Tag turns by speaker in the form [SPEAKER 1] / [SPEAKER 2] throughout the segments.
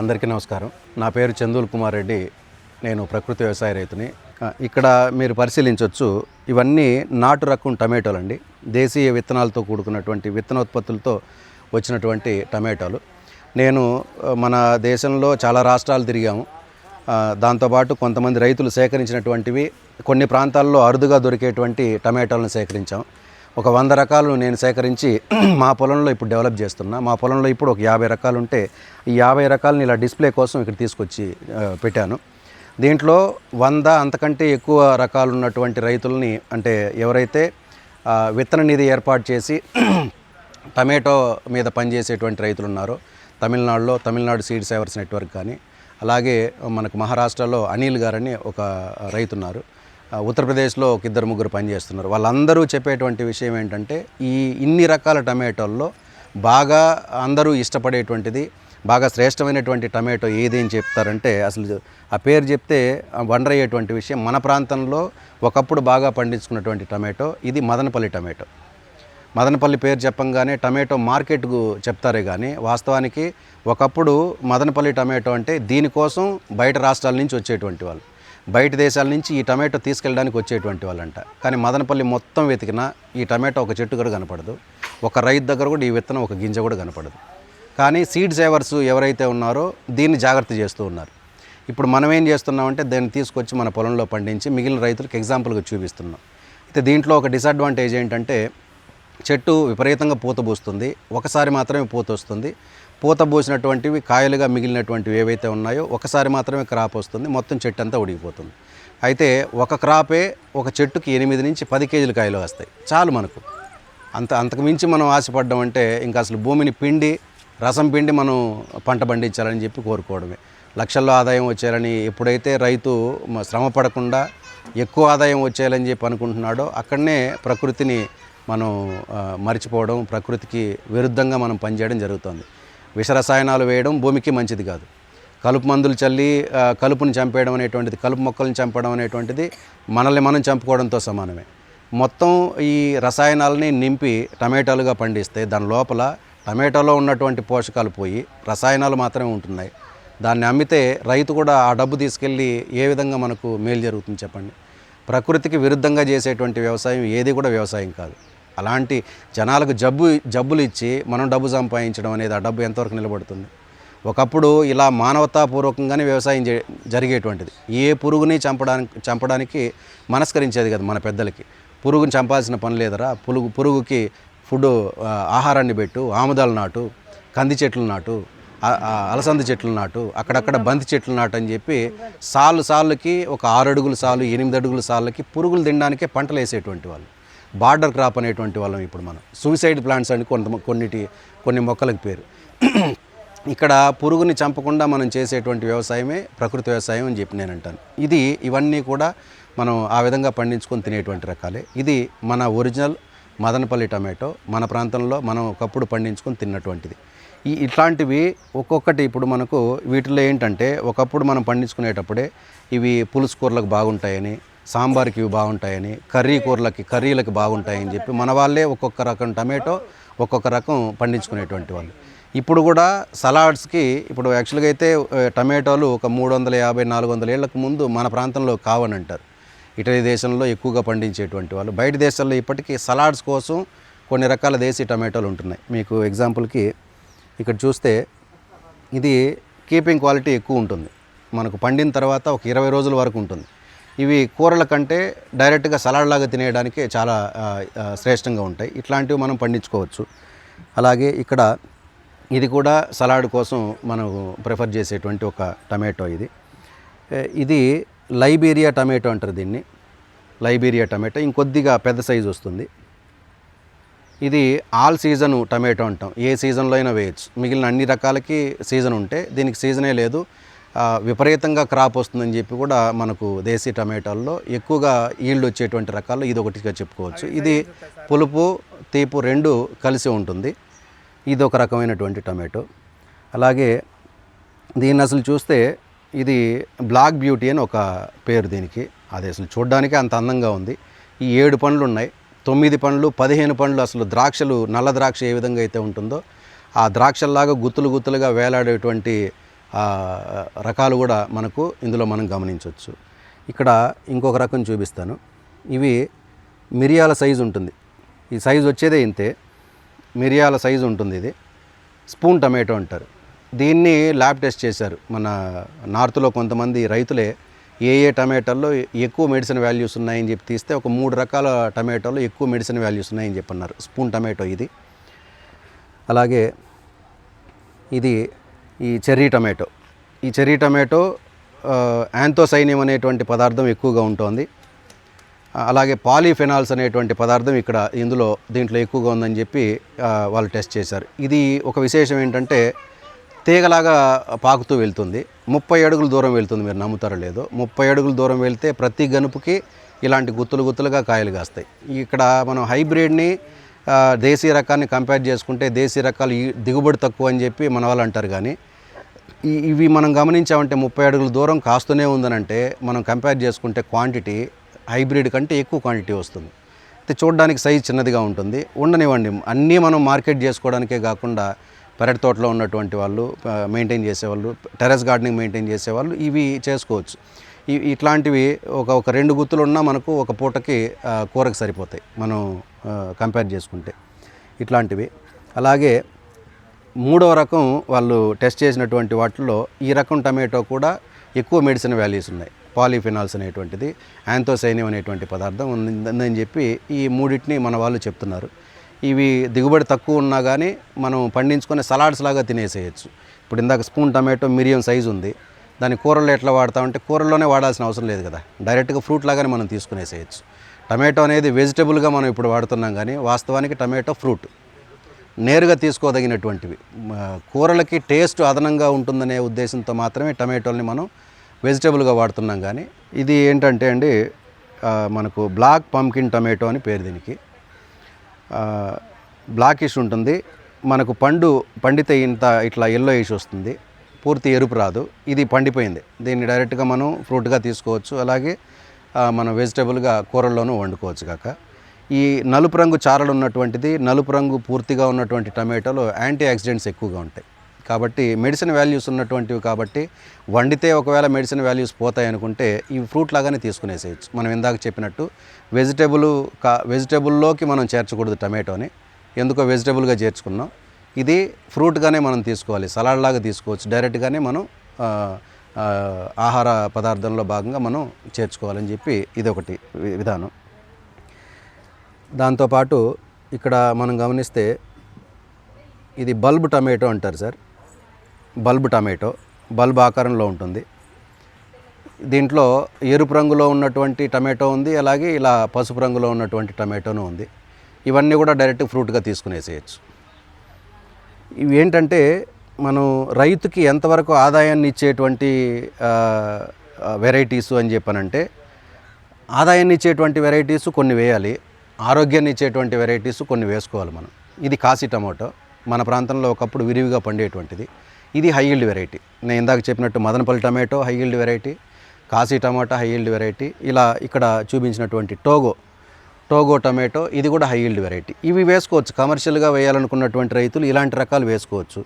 [SPEAKER 1] అందరికీ నమస్కారం. నా పేరు చందూల్ కుమార్ రెడ్డి. నేను ప్రకృతి వ్యవసాయ రైతుని. ఇక్కడ మీరు పరిశీలించవచ్చు ఇవన్నీ నాటు రకం టమాటోలు అండి దేశీయ విత్తనాలతో కూడుకున్నటువంటి విత్తనోత్పత్తులతో వచ్చినటువంటి టమాటోలు. నేను మన దేశంలో చాలా రాష్ట్రాలు తిరిగాము. దాంతోపాటు కొంతమంది రైతులు సేకరించినటువంటివి కొన్ని ప్రాంతాల్లో అరుదుగా దొరికేటువంటి టమాటోలను సేకరించాం. ఒక వంద రకాలు నేను సేకరించి మా పొలంలో ఇప్పుడు డెవలప్ చేస్తున్నా. మా పొలంలో ఇప్పుడు ఒక యాభై రకాలు ఉంటే ఈ యాభై రకాలని ఇలా డిస్ప్లే కోసం ఇక్కడ తీసుకొచ్చి పెట్టాను. దీంట్లో వంద అంతకంటే ఎక్కువ రకాలు ఉన్నటువంటి రైతుల్ని అంటే ఎవరైతే విత్తన నిధి ఏర్పాటు చేసి టమాటో మీద పనిచేసేటువంటి రైతులు ఉన్నారో తమిళనాడులో తమిళనాడు సీడ్ సేవర్స్ నెట్వర్క్ కానీ అలాగే మనకు మహారాష్ట్రలో అనిల్ గారని ఒక రైతున్నారు. ఉత్తరప్రదేశ్లో ఒక ఇద్దరు ముగ్గురు పనిచేస్తున్నారు. వాళ్ళందరూ చెప్పేటువంటి విషయం ఏంటంటే ఈ ఇన్ని రకాల టమాటోల్లో బాగా అందరూ ఇష్టపడేటువంటిది బాగా శ్రేష్టమైనటువంటి టమాటో ఏది అని చెప్తారంటే అసలు ఆ పేరు చెప్తే వండర్ అయ్యేటువంటి విషయం మన ప్రాంతంలో ఒకప్పుడు బాగా పండించుకున్నటువంటి టమాటో ఇది మదనపల్లి టమాటో. మదనపల్లి పేరు చెప్పంగానే టమాటో మార్కెట్కు చెప్తారే కానీ వాస్తవానికి ఒకప్పుడు మదనపల్లి టమాటో అంటే దీనికోసం బయట రాష్ట్రాల నుంచి వచ్చేటువంటి వాళ్ళు. బయట దేశాల నుంచి ఈ టమాటో తీసుకెళ్ళడానికి వచ్చేటువంటి వాళ్ళంట. కానీ మదనపల్లి మొత్తం వెతికినా ఈ టమాటో ఒక చెట్టు కూడా కనపడదు. ఒక రైతు దగ్గర కూడా ఈ విత్తనం ఒక గింజ కూడా కనపడదు. కానీ సీడ్ సేవర్స్ ఎవరైతే ఉన్నారో దీన్ని జాగ్రత్త చేస్తూ ఉన్నారు. ఇప్పుడు మనం ఏం చేస్తున్నామంటే దాన్ని తీసుకొచ్చి మన పొలంలో పండించి మిగిలిన రైతులకు ఎగ్జాంపుల్గా చూపిస్తున్నాం. అయితే దీంట్లో ఒక డిసడ్వాంటేజ్ ఏంటంటే చెట్టు విపరీతంగా పూత పూస్తుంది. ఒకసారి మాత్రమే పూత వస్తుంది. పూత పోసినటువంటివి కాయలుగా మిగిలినటువంటివి ఏవైతే ఉన్నాయో ఒకసారి మాత్రమే క్రాప్ వస్తుంది. మొత్తం చెట్టు అంతా ఉడిగిపోతుంది అయితే ఒక క్రాపే ఒక చెట్టుకి ఎనిమిది నుంచి పది కేజీల కాయలు వస్తాయి చాలు మనకు. అంత అంతకు మించి మనం ఆశపడ్డం అంటే ఇంకా అసలు భూమిని పిండి రసం పిండి మనం పంట పండించాలని చెప్పి కోరుకోవడమే. లక్షల్లో ఆదాయం వచ్చేయాలని ఎప్పుడైతే రైతు శ్రమ పడకుండా ఎక్కువ ఆదాయం వచ్చేయాలని చెప్పి అనుకుంటున్నాడో అక్కడనే ప్రకృతిని మనం మర్చిపోవడం ప్రకృతికి విరుద్ధంగా మనం పనిచేయడం జరుగుతుంది. విష రసాయనాలు వేయడం భూమికి మంచిది కాదు. కలుపు మందులు చల్లి కలుపుని చంపేయడం అనేటువంటిది కలుపు మొక్కలను చంపడం అనేటువంటిది మనల్ని మనం చంపుకోవడంతో సమానమే. మొత్తం ఈ రసాయనాలని నింపి టమాటాలుగా పండిస్తే దాని లోపల టమాటాలో ఉన్నటువంటి పోషకాలు పోయి రసాయనాలు మాత్రమే ఉంటున్నాయి. దాన్ని అమ్మితే రైతు కూడా ఆ డబ్బు తీసుకెళ్ళి ఏ విధంగా మనకు మేలు జరుగుతుంది చెప్పండి? ప్రకృతికి విరుద్ధంగా చేసేటువంటి వ్యవసాయం ఏది కూడా వ్యవసాయం కాదు. అలాంటి జనాలకు జబ్బు జబ్బులు ఇచ్చి మనం డబ్బు సంపాదించడం అనేది ఆ డబ్బు ఎంతవరకు నిలబడుతుంది? ఒకప్పుడు ఇలా మానవతాపూర్వకంగానే వ్యవసాయం జే- జరిగేటువంటిది. ఏ పురుగుని చంపడానికి చంపడానికి మనస్కరించేది కదా మన పెద్దలకి. పురుగుని చంపాల్సిన పని లేదరా? పురుగు పురుగుకి ఫుడ్ ఆహారాన్ని పెట్టు ఆముదాలు నాటు కంది చెట్లు నాటు అలసంద చెట్లు నాటు అక్కడక్కడ బంతి చెట్లు నాటు అని చెప్పి సాలు సాళ్ళకి ఒక ఆరు అడుగుల సాలు ఎనిమిది అడుగుల సాళ్ళకి పురుగులు తినడానికే పంటలు వేసేటువంటి వాళ్ళు. బార్డర్ క్రాప్ అనేటువంటి వాళ్ళం ఇప్పుడు మనం. సూసైడ్ ప్లాంట్స్ అని కొంత కొన్నిటి కొన్ని మొక్కలకు పేరు. ఇక్కడ పురుగుని చంపకుండా మనం చేసేటువంటి వ్యవసాయమే ప్రకృతి వ్యవసాయం అని చెప్పి నేను అంటాను ఇది ఇవన్నీ కూడా మనం ఆ విధంగా పండించుకొని తినేటువంటి రకాలే. ఇది మన ఒరిజినల్ మదనపల్లి టమాటో మన ప్రాంతంలో మనం ఒకప్పుడు పండించుకొని తిన్నటువంటిది. ఈ ఇట్లాంటివి ఒక్కొక్కటి ఇప్పుడు మనకు వీటిలో ఏంటంటే ఒకప్పుడు మనం పండించుకునేటప్పుడే ఇవి పులుసు కూరలకు బాగుంటాయని సాంబార్కి ఇవి బాగుంటాయని కర్రీ కూరలకి కర్రీలకి బాగుంటాయని చెప్పి మన వాళ్ళే ఒక్కొక్క రకం టమాటో ఒక్కొక్క రకం పండించుకునేటువంటి వాళ్ళు. ఇప్పుడు కూడా సలాడ్స్కి ఇప్పుడు యాక్చువల్గా అయితే టమాటోలు ఒక మూడు వందల యాభై నాలుగు వందల ఏళ్ళకు ముందు మన ప్రాంతంలో కావని అంటారు ఇటలీ దేశంలో ఎక్కువగా పండించేటువంటి వాళ్ళు. బయట దేశాల్లో ఇప్పటికీ సలాడ్స్ కోసం కొన్ని రకాల దేశీ టమాటోలు ఉంటున్నాయి. మీకు ఎగ్జాంపుల్కి ఇక్కడ చూస్తే ఇది కీపింగ్ క్వాలిటీ ఎక్కువ ఉంటుంది. మనకు పండిన తర్వాత ఒక ఇరవై రోజుల వరకు ఉంటుంది. ఇవి కూరల కంటే డైరెక్ట్గా సలాడ్ లాగా తినేయడానికి చాలా శ్రేష్టంగా ఉంటాయి. ఇట్లాంటివి మనం పండించుకోవచ్చు. అలాగే ఇక్కడ ఇది కూడా సలాడ్ కోసం మనం ప్రిఫర్ చేసేటువంటి ఒక టమాటో ఇది. ఇది లైబీరియా టమాటో అంటారు దీన్ని. Liberia tomato. ఇంకొద్దిగా పెద్ద సైజు వస్తుంది. ఇది ఆల్ సీజన్ టమాటో అంటాం. ఏ సీజన్లో అయినా వేయచ్చు. మిగిలిన అన్ని రకాలకి సీజన్ ఉంటే దీనికి సీజనే లేదు. విపరీతంగా క్రాప్ వస్తుందని చెప్పి కూడా మనకు దేశీ టమాటాల్లో ఎక్కువగా ఈల్డ్ వచ్చేటువంటి రకాల్లో ఇది ఒకటిగా చెప్పుకోవచ్చు. ఇది పులుపు తీపు రెండు కలిసి ఉంటుంది. ఇది ఒక రకమైనటువంటి టమాటో. అలాగే దీన్ని అసలు చూస్తే ఇది బ్లాక్ బ్యూటీ అని ఒక పేరు దీనికి. అది అసలు చూడడానికి అంత అందంగా ఉంది. ఈ ఏడు పండ్లు ఉన్నాయి. తొమ్మిది పండ్లు పదిహేను పండ్లు అసలు ద్రాక్షలు నల్ల ద్రాక్ష ఏ విధంగా అయితే ఉంటుందో ఆ ద్రాక్షల్లాగా గుత్తులు గుత్తులుగా వేలాడేటువంటి రకాలు కూడా మనకు ఇందులో మనం గమనించవచ్చు. ఇక్కడ ఇంకొక రకం చూపిస్తాను. ఇవి మిరియాల సైజు ఉంటుంది. ఈ సైజు వచ్చేదే ఇంతే. మిరియాల సైజు ఉంటుంది ఇది. స్పూన్ టమాటో అంటారు. దీన్ని ల్యాబ్ టెస్ట్ చేశారు. మన నార్త్లో కొంతమంది రైతులే ఏ ఏ టమాటాల్లో ఎక్కువ మెడిసిన్ వాల్యూస్ ఉన్నాయని చెప్పి తీస్తే ఒక మూడు రకాల టమాటాల్లో ఎక్కువ మెడిసిన్ వాల్యూస్ ఉన్నాయని చెప్పన్నారు. స్పూన్ టమాటో ఇది. అలాగే ఇది ఈ చెర్రీ టమాటో. ఈ చెర్రీ టమాటో యాంతోసైనియం అనేటువంటి పదార్థం ఎక్కువగా ఉంటుంది. అలాగే పాలీఫెనాల్స్ అనేటువంటి పదార్థం ఇక్కడ ఇందులో దీంట్లో ఎక్కువగా ఉందని చెప్పి వాళ్ళు టెస్ట్ చేశారు. ఇది ఒక విశేషం ఏంటంటే తీగలాగా పాకుతూ వెళ్తుంది. ముప్పై అడుగుల దూరం వెళ్తుంది మీరు నమ్ముతారో లేదో. ముప్పై అడుగుల దూరం వెళ్తే ప్రతి గనుపుకి ఇలాంటి గుత్తులు గుత్తులుగా కాయలు కాస్తాయి. ఇక్కడ మనం హైబ్రిడ్ని దేశీయ రకాన్ని కంపేర్ చేసుకుంటే దేశీయ రకాలు ఈ దిగుబడి తక్కువ అని చెప్పి మన వాళ్ళు అంటారు కానీ ఇవి మనం గమనించామంటే ముప్పై అడుగుల దూరం కాస్తూనే ఉందనంటే మనం కంపేర్ చేసుకుంటే క్వాంటిటీ హైబ్రిడ్ కంటే ఎక్కువ క్వాంటిటీ వస్తుంది. అయితే చూడడానికి సైజ్ చిన్నదిగా ఉంటుంది. ఉండనివ్వండి అన్నీ మనం మార్కెట్ చేసుకోవడానికే కాకుండా పెరటి తోటలో ఉన్నటువంటి వాళ్ళు మెయింటైన్ చేసేవాళ్ళు టెరెస్ గార్డెనింగ్ మెయింటైన్ చేసేవాళ్ళు ఇవి చేసుకోవచ్చు. ఇట్లాంటివి ఒక ఒక రెండు గుత్తులు ఉన్నా మనకు ఒక పూటకి కూరకు సరిపోతాయి. మనం కంపేర్ చేసుకుంటే ఇట్లాంటివి. అలాగే మూడవ రకం వాళ్ళు టెస్ట్ చేసినటువంటి వాటిల్లో ఈ రకం టమాటో కూడా ఎక్కువ మెడిసిన్ వాల్యూస్ ఉన్నాయి. పాలిఫినాల్స్ అనేటువంటిది యాంతోసైనియం అనేటువంటి పదార్థం ఉందని చెప్పి ఈ మూడింటిని మన వాళ్ళు చెప్తున్నారు. ఇవి దిగుబడి తక్కువ ఉన్నా కానీ మనం పండించుకునే సలాడ్స్ లాగా తినేసేయచ్చు. ఇప్పుడు ఇందాక స్పూన్ టమాటో మిరియం సైజు ఉంది. దాని కూరల్లో ఎట్లా వాడతామంటే కూరల్లోనే వాడాల్సిన అవసరం లేదు కదా. డైరెక్ట్గా ఫ్రూట్ లాగానే మనం తీసుకునేసేయచ్చు. టమాటో అనేది వెజిటబుల్గా మనం ఇప్పుడు వాడుతున్నాం కానీ వాస్తవానికి టమాటో ఫ్రూట్. నేరుగా తీసుకోదగినటువంటివి. కూరలకి టేస్ట్ అదనంగా ఉంటుందనే ఉద్దేశంతో మాత్రమే టమాటోల్ని మనం వెజిటబుల్గా వాడుతున్నాం కానీ ఇది ఏంటంటే అండి మనకు బ్లాక్ పంకిన్ టమాటో అని పేరు దీనికి. బ్లాకిష్ ఉంటుంది. మనకు పండు పండితే ఇంత ఇట్లా ఎల్లో ఇష్ వస్తుంది. పూర్తి ఎరుపు రాదు. ఇది పండిపోయింది. దీన్ని డైరెక్ట్గా మనం ఫ్రూట్గా తీసుకోవచ్చు. అలాగే మనం వెజిటబుల్గా కూరల్లోనూ వండుకోవచ్చు కాక. ఈ నలుపు రంగు చారలు ఉన్నటువంటిది నలుపు రంగు పూర్తిగా ఉన్నటువంటి టమాటోలో యాంటీ ఆక్సిడెంట్స్ ఎక్కువగా ఉంటాయి. కాబట్టి మెడిసిన్ వాల్యూస్ ఉన్నటువంటివి కాబట్టి వండితే ఒకవేళ మెడిసిన్ వాల్యూస్ పోతాయి అనుకుంటే ఈ ఫ్రూట్ లాగానే తీసుకునేసేయచ్చు. మనం ఇందాక చెప్పినట్టు వెజిటేబుల్ కా వెజిటేబుల్లోకి మనం చేర్చకూడదు టమాటోని. ఎందుకో వెజిటేబుల్గా చేర్చుకున్నాం. ఇది ఫ్రూట్గానే మనం తీసుకోవాలి సలాడ్ లాగా తీసుకోవచ్చు. డైరెక్ట్గానే మనం ఆహార పదార్థంలో భాగంగా మనం చేర్చుకోవాలని చెప్పి ఇది ఒకటి విధానం. దాంతోపాటు ఇక్కడ మనం గమనిస్తే ఇది బల్బ్ టమాటో అంటారు సార్. బల్బ్ టమాటో బల్బ్ ఆకారంలో ఉంటుంది. దీంట్లో ఎరుపు రంగులో ఉన్నటువంటి టమాటో ఉంది అలాగే ఇలా పసుపు రంగులో ఉన్నటువంటి టమాటోను ఉంది. ఇవన్నీ కూడా డైరెక్ట్ ఫ్రూట్గా తీసుకునేసేయచ్చు. ఇవి ఏంటంటే మనం రైతుకి ఎంతవరకు ఆదాయాన్ని ఇచ్చేటువంటి వెరైటీసు అని చెప్పానంటే ఆదాయాన్ని ఇచ్చేటువంటి వెరైటీస్ కొన్ని వేయాలి ఆరోగ్యాన్ని ఇచ్చేటువంటి వెరైటీస్ కొన్ని వేసుకోవాలి మనం. ఇది కాశీ టమాటో మన ప్రాంతంలో ఒకప్పుడు విరివిగా పండేటువంటిది. ఇది హై ఈల్డ్ వెరైటీ. నేను ఇందాక చెప్పినట్టు Madanapalle tomato high yield variety Kashi tomato high yield variety ఇలా ఇక్కడ చూపించినటువంటి టోగో టోగో టమాటో ఇది కూడా హై ఈల్డ్ వెరైటీ ఇవి వేసుకోవచ్చు. కమర్షియల్గా వేయాలనుకున్నటువంటి రైతులు ఇలాంటి రకాలు వేసుకోవచ్చు.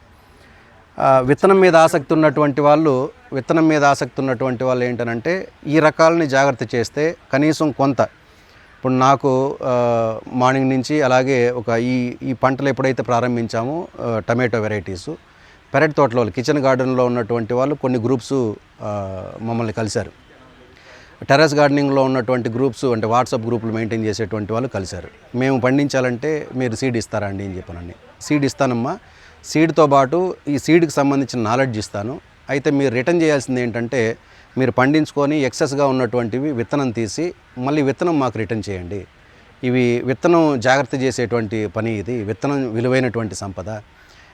[SPEAKER 1] విత్తనం మీద ఆసక్తి ఉన్నటువంటి వాళ్ళు విత్తనం మీద ఆసక్తి ఉన్నటువంటి వాళ్ళు ఏంటనంటే ఈ రకాలని జాగ్రత్త చేస్తే కనీసం కొంత ఇప్పుడు నాకు మార్నింగ్ నుంచి అలాగే ఒక ఈ ఈ పంటలు ఎప్పుడైతే ప్రారంభించామో టమాటో వెరైటీసు పెరట్ తోటలో వాళ్ళు కిచెన్ గార్డెన్లో ఉన్నటువంటి వాళ్ళు కొన్ని గ్రూప్స్ మమ్మల్ని కలిశారు. టెర్రస్ గార్డెనింగ్లో ఉన్నటువంటి గ్రూప్స్ అంటే వాట్సాప్ గ్రూపులు మెయింటైన్ చేసేటువంటి వాళ్ళు కలిశారు. మేము పండించాలంటే మీరు సీడ్ ఇస్తారా అండి అని చెప్పానండి సీడ్ ఇస్తానమ్మా. సీడ్తో పాటు ఈ సీడ్కి సంబంధించిన నాలెడ్జ్ ఇస్తాను. అయితే మీరు రిటర్న్ చేయాల్సింది ఏంటంటే మీరు పండించుకొని ఎక్సెస్గా ఉన్నటువంటివి విత్తనం తీసి మళ్ళీ విత్తనం మాకు రిటర్న్ చేయండి. ఇవి విత్తనం జాగ్రత్త చేసేటువంటి పని ఇది. విత్తనం విలువైనటువంటి సంపద.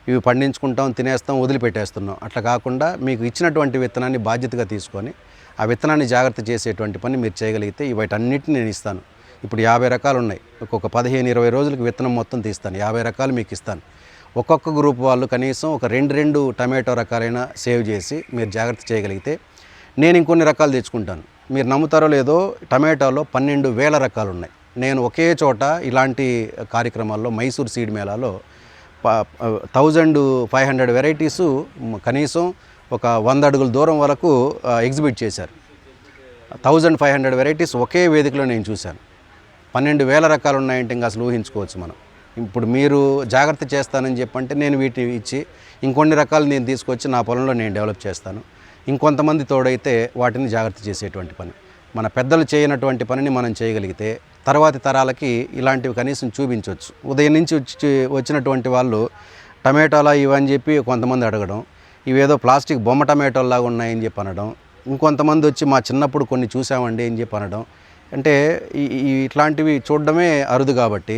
[SPEAKER 1] ఇవి పండించుకుంటాం తినేస్తాం వదిలిపెట్టేస్తున్నాం. అట్లా కాకుండా మీకు ఇచ్చినటువంటి విత్తనాన్ని బాధ్యతగా తీసుకొని ఆ విత్తనాన్ని జాగ్రత్త చేసేటువంటి పని మీరు చేయగలిగితే వీటన్నిటిని నేను ఇస్తాను. ఇప్పుడు యాభై రకాలు ఉన్నాయి. ఒక్కొక్క పదిహేను ఇరవై రోజులకు విత్తనం మొత్తం తీస్తాను. యాభై రకాలు మీకు ఇస్తాను. ఒక్కొక్క గ్రూప్ వాళ్ళు కనీసం ఒక రెండు రెండు టమాటో రకాలైన సేవ్ చేసి మీరు జాగ్రత్త చేయగలిగితే నేను ఇంకొన్ని రకాలు తెచ్చుకుంటాను. మీరు నమ్ముతారో లేదో టమాటాలో పన్నెండు వేల రకాలు ఉన్నాయి. నేను ఒకే చోట ఇలాంటి కార్యక్రమాల్లో మైసూర్ సీడ్ మేళాలో థౌజండ్ ఫైవ్ హండ్రెడ్ వెరైటీసు కనీసం ఒక వంద అడుగుల దూరం వరకు ఎగ్జిబిట్ చేశారు. థౌజండ్ ఫైవ్ హండ్రెడ్ వెరైటీస్ ఒకే వేదికలో నేను చూశాను. పన్నెండు వేల రకాలు ఉన్నాయంటే ఇంకా అసలు ఊహించుకోవచ్చు మనం. ఇప్పుడు మీరు జాగ్రత్త చేస్తానని చెప్పంటే నేను వీటిని ఇచ్చి ఇంకొన్ని రకాలు నేను తీసుకొచ్చి నా పొలంలో నేను డెవలప్ చేస్తాను. ఇంకొంతమంది తోడైతే వాటిని జాగ్రత్త చేసేటువంటి పని. మన పెద్దలు చేయనటువంటి పనిని మనం చేయగలిగితే తర్వాతి తరాలకి ఇలాంటివి కనీసం చూపించవచ్చు ఉదయం నుంచి వచ్చి వచ్చినటువంటి వాళ్ళు టమాటాలా ఇవని చెప్పి కొంతమంది అడగడం ఇవేదో ప్లాస్టిక్ బొమ్మ టమాటోల్లాగా ఉన్నాయని చెప్పి అనడం ఇంకొంతమంది వచ్చి మా చిన్నప్పుడు కొన్ని చూసామండి అని చెప్పి అనడం. అంటే ఈ ఇట్లాంటివి చూడడమే అరుదు కాబట్టి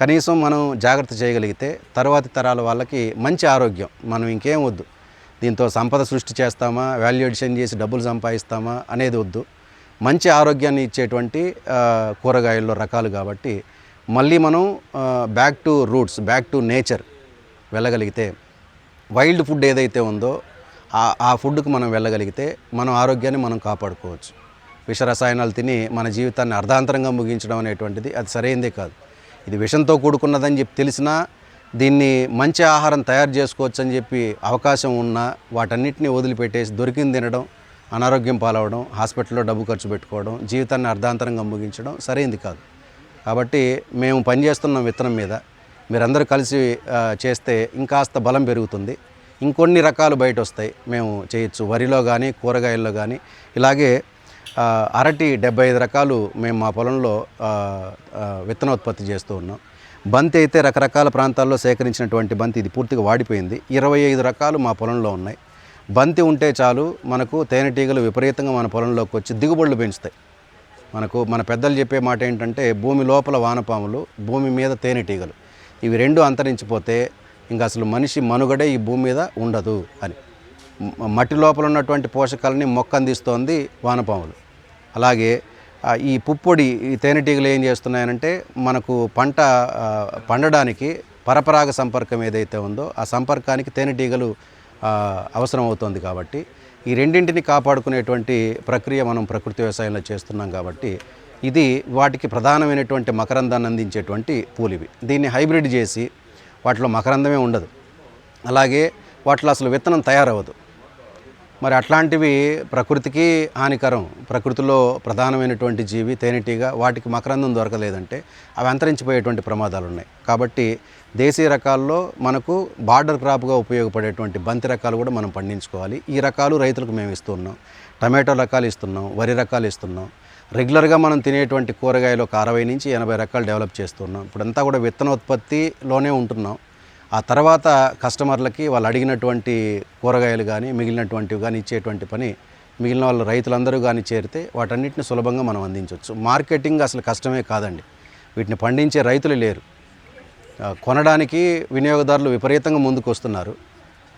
[SPEAKER 1] కనీసం మనం జాగ్రత్త చేయగలిగితే తర్వాతి తరాల వాళ్ళకి మంచి ఆరోగ్యం. మనం ఇంకేం వద్దు. దీంతో సంపద సృష్టి చేస్తామా వాల్యుయేషన్ చేసి డబ్బులు సంపాదిస్తామా అనేది వద్దు. మంచి ఆరోగ్యాన్ని ఇచ్చేటువంటి కూరగాయల్లో రకాలు కాబట్టి మళ్ళీ మనం back to roots back to nature వెళ్ళగలిగితే వైల్డ్ ఫుడ్ ఏదైతే ఉందో ఆ ఆ ఫుడ్కి మనం వెళ్ళగలిగితే మనం ఆరోగ్యాన్ని మనం కాపాడుకోవచ్చు. విష రసాయనాలు తిని మన జీవితాన్ని అర్ధాంతరంగా ముగించడం అనేటువంటిది అది సరైందే కాదు. ఇది విషంతో కూడుకున్నదని చెప్పి తెలిసినా దీన్ని మంచి ఆహారం తయారు చేసుకోవచ్చు అని చెప్పి అవకాశం ఉన్నా వాటన్నిటిని వదిలిపెట్టేసి దొరికింది తినడం అనారోగ్యం పాలవడం హాస్పిటల్లో డబ్బు ఖర్చు పెట్టుకోవడం జీవితాన్ని అర్ధాంతరంగా ముగించడం సరైంది కాదు. కాబట్టి మేము పనిచేస్తున్నాం విత్తనం మీద మీరందరూ కలిసి చేస్తే ఇంకాస్త బలం పెరుగుతుంది. ఇంకొన్ని రకాలు బయట వస్తాయి మేము చేయొచ్చు. వరిలో కానీ కూరగాయల్లో కానీ ఇలాగే అరటి డెబ్బై ఐదు రకాలు మేము మా పొలంలో విత్తనోత్పత్తి చేస్తూ ఉన్నాం. బంతి అయితే రకరకాల ప్రాంతాల్లో సేకరించినటువంటి బంతి ఇది పూర్తిగా వాడిపోయింది. ఇరవై ఐదు రకాలు మా పొలంలో ఉన్నాయి. బంతి ఉంటే చాలు మనకు తేనెటీగలు విపరీతంగా మన పొలంలోకి వచ్చి దిగుబడులు పెంచుతాయి. మనకు మన పెద్దలు చెప్పే మాట ఏంటంటే భూమి లోపల వానపాములు భూమి మీద తేనెటీగలు ఇవి రెండు అంతరించిపోతే ఇంకా అసలు మనిషి మనుగడే ఈ భూమి మీద ఉండదు అని. మట్టి లోపల ఉన్నటువంటి పోషకాలని మొక్క అందిస్తోంది వానపాములు. అలాగే ఈ పుప్పొడి ఈ తేనెటీగలు ఏం చేస్తున్నాయనంటే మనకు పంట పండడానికి పరపరాగ సంపర్కం ఏదైతే ఉందో ఆ సంపర్కానికి తేనెటీగలు అవసరం అవుతుంది కాబట్టి ఈ రెండింటిని కాపాడుకునేటువంటి ప్రక్రియ మనం ప్రకృతి వ్యవసాయంలో చేస్తున్నాం కాబట్టి ఇది వాటికి ప్రధానమైనటువంటి మకరందాన్ని అందించేటువంటి పూలివి. దీన్ని హైబ్రిడ్ చేసి వాటిలో మకరందమే ఉండదు. అలాగే వాటిలో అసలు విత్తనం తయారవ్వదు. మరి అట్లాంటివి ప్రకృతికి హానికరం. ప్రకృతిలో ప్రధానమైనటువంటి జీవి తేనెటీగ వాటికి మకరందం దొరకలేదంటే అవి అంతరించిపోయేటువంటి ప్రమాదాలు ఉన్నాయి కాబట్టి దేశీయ రకాల్లో మనకు బార్డర్ క్రాప్గా ఉపయోగపడేటువంటి బంతి రకాలు కూడా మనం పండించుకోవాలి. ఈ రకాలు రైతులకు మేము ఇస్తున్నాం టమాటో రకాలు ఇస్తున్నాం వరి రకాలు ఇస్తున్నాం. రెగ్యులర్గా మనం తినేటువంటి కూరగాయలు ఒక అరవై నుంచి ఎనభై రకాలు డెవలప్ చేస్తున్నాం. ఇప్పుడంతా కూడా విత్తనోత్పత్తిలోనే ఉంటున్నాం. ఆ తర్వాత కస్టమర్లకి వాళ్ళు అడిగినటువంటి కూరగాయలు కానీ మిగిలినటువంటివి కానీ ఇచ్చేటువంటి పని మిగిలిన వాళ్ళు రైతులందరూ కానీ చేరితే వాటన్నిటిని సులభంగా మనం అందించవచ్చు. మార్కెటింగ్ అసలు కష్టమే కాదండి. వీటిని పండించే రైతులు లేరు. కొనడానికి వినియోగదారులు విపరీతంగా ముందుకు వస్తున్నారు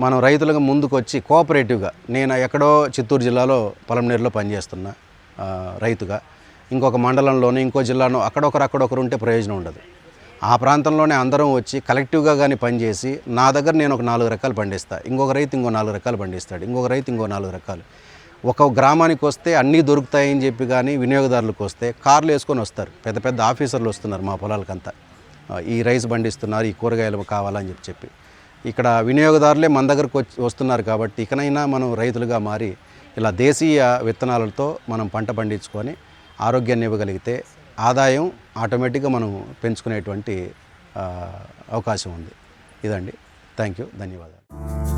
[SPEAKER 1] మనం రైతులుగా ముందుకు వచ్చి కోఆపరేటివ్గా నేను ఎక్కడో చిత్తూరు జిల్లాలో పొలంనేరులో పనిచేస్తున్నా రైతుగా ఇంకొక మండలంలోనూ ఇంకో జిల్లాలో అక్కడొకరు అక్కడొకరు ఉంటే ప్రయోజనం ఉండదు. ఆ ప్రాంతంలోనే అందరం వచ్చి కలెక్టివ్గా కానీ పనిచేసి నా దగ్గర నేను ఒక నాలుగు రకాలు పండిస్తా ఇంకొక రైతు ఇంకో నాలుగు రకాలు పండిస్తాడు ఇంకొక రైతు ఇంకో నాలుగు రకాలు. ఒక గ్రామానికి వస్తే అన్నీ దొరుకుతాయని చెప్పి కానీ వినియోగదారులకు వస్తే కార్లు వేసుకొని వస్తారు పెద్ద పెద్ద ఆఫీసర్లు వస్తున్నారు మా పొలాలకంతా. ఈ రైస్ పండిస్తున్నారు ఈ కూరగాయలు కావాలని చెప్పి చెప్పి. ఇక్కడ వినియోగదారులే మన దగ్గరకు వచ్చి వస్తున్నారు కాబట్టి ఇకనైనా మనం రైతులుగా మారి ఇలా దేశీయ విత్తనాలతో మనం పంట పండించుకొని ఆరోగ్యాన్ని ఇవ్వగలిగితే ఆదాయం ఆటోమేటిక్గా మనం పెంచుకునేటువంటి అవకాశం ఉంది. ఇదండి. థ్యాంక్ యూ ధన్యవాదాలు.